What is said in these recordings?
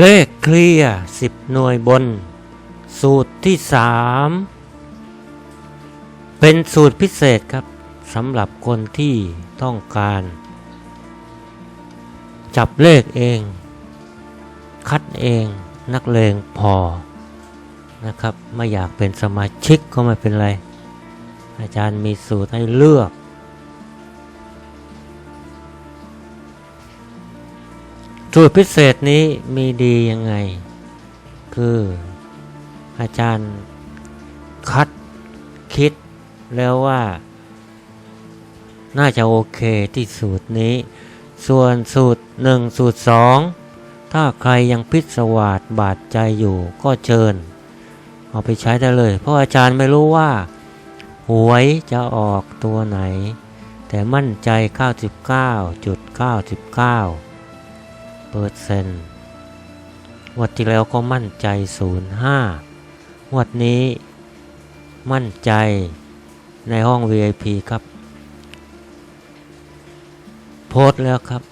เลขเคลียร์สิบหน่วยบน สูตรที่สามเป็นสูตรพิเศษครับสำหรับคนที่ต้องการ จับเลขเอง คัดเองนักเลงพอนะครับ ไม่อยากเป็นสมาชิกก็ไม่เป็นไร อาจารย์มีสูตรให้เลือก สูตรพิเศษนี้มีดียังไง คืออาจารย์คัดคิดแล้วว่า น่าจะโอเคที่สูตรนี้ ส่วนสูตร 1 สูตร 2 ถ้าใครยังพิศวาสบาดใจอยู่ก็เชิญ เอาไปใช้ได้เลย เพราะอาจารย์ไม่รู้ว่า หวยจะออกตัวไหน แต่มั่นใจ 99.99 เปอร์เซนต์วัดที่แล้วก็มั่นใจ 05 วัดนี้มั่นใจในห้อง VIP ครับ โพสต์แล้วครับ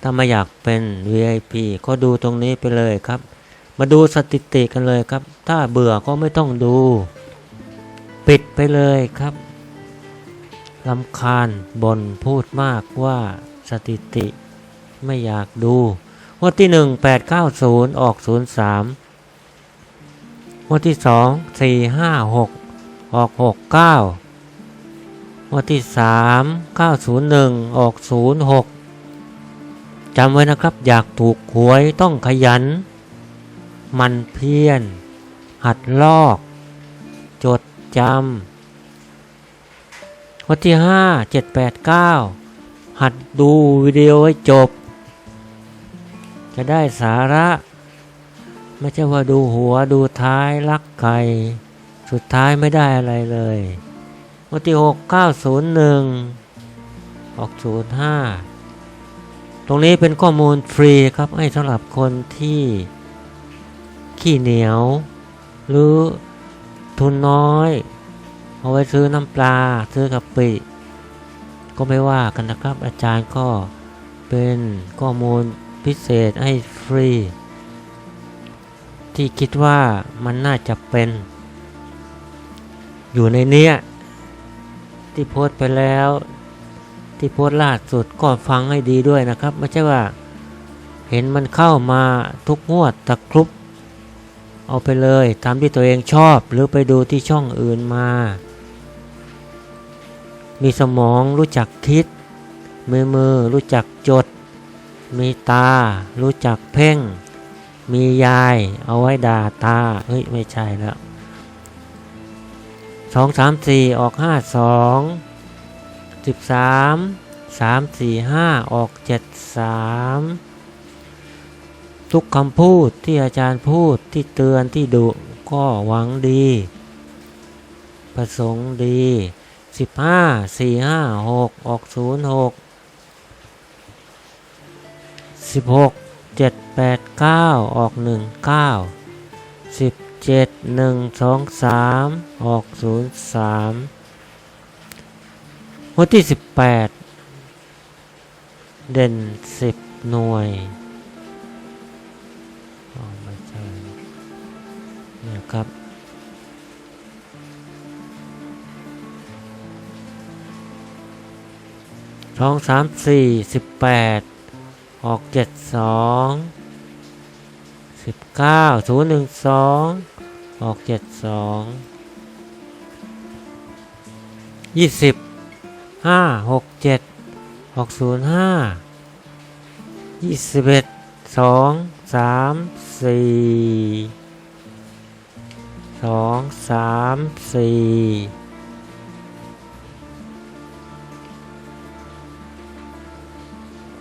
ถ้าไม่อยากเป็น VIP ก็ดูตรงนี้ไปเลยครับ มาดูสถิติกันเลยครับ ถ้าเบื่อก็ไม่ต้องดู ปิดไปเลยครับลำคาญบนพูดมากว่าสถิติ ไม่อยากดูงวดที่หนึ่งแปดเก้าศูนย์ออกศูนย์สามงวดที่สองสี่ห้าหกออกหกเก้างวดที่สามเก้าศูนย์หนึ่งออกศูนย์หกจำไว้นะครับ อยากถูกหวยต้องขยัน มันเพียรหัดลอก จดจำวันที่ห้าเจ็ดแปดเก้าหัดดูวิดีโอให้จบ จะได้สาระ ไม่ใช่ว่าดูหัวดูท้ายลักไก่สุดท้ายไม่ได้อะไรเลยวันที่หกเก้าศูนย์หนึ่งออกศูนย์ห้าตรงนี้เป็นข้อมูลฟรีครับให้สำหรับคนที่ขี้เหนียว หรือทุนน้อย เอาไว้ซื้อน้ำปลาซื้อกะปิ ก็ไม่ว่ากันนะครับ อาจารย์ก็เป็นข้อมูล พิเศษให้ฟรี ที่คิดว่ามันน่าจะเป็น อยู่ในเนี้ยที่โพสต์ไปแล้ว ที่โพสต์ล่าสุดก็ฟังให้ดีด้วยนะครับ ไม่ใช่ว่า เห็นมันเข้ามาทุกงวดตะครุบเอาไปเลยตามที่ตัวเองชอบหรือไปดูที่ช่องอื่นมา มีสมองรู้จักคิดมือมือรู้จักจด มีตา รู้จักเพ่ง มียาย เอาไว้ด่าตา เฮ้ย ไม่ใช่แล้วสองสามสี่ออกห้าสองสิบสามสามสี่ห้าออกเจ็ดสามทุกคำพูดที่อาจารย์พูดที่เตือนที่ดุก็หวังดี ประสงค์ดีสิบห้าสี่ห้าหกออกศูนย์หก สิบหกเจ็ดแปดเก้าออกหนึ่งเก้าสิบเจ็ดหนึ่งสองสามออกศูนย์สามวันที่สิบแปดเด่นสิบหน่วยออไม่ใช่เนี่ยครับสองสามสี่สิบแปด ออกเจ็ดสองสิบเก้าศูนย์หนึ่งสองออกเจ็ดสองยี่สิบห้าหกเจ็ดหกศูนย์ห้ายี่สิบเอ็ดสองสามสี่สองสามสี่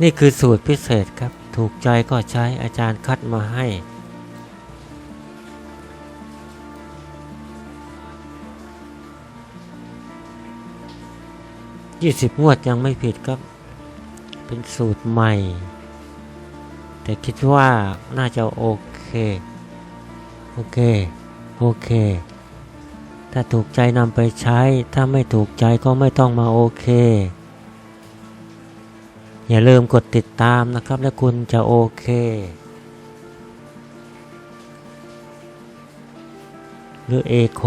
นี่คือสูตรพิเศษครับ ถูกใจก็ใช้อาจารย์คัดมาให้ ยี่สิบงวดยังไม่ผิดครับ เป็นสูตรใหม่ แต่คิดว่าน่าจะโอเค โอเค โอเค ถ้าถูกใจนำไปใช้ ถ้าไม่ถูกใจก็ไม่ต้องมาโอเค อย่าลืมกดติดตามนะครับ แล้วคุณจะโอเค หรือเอโค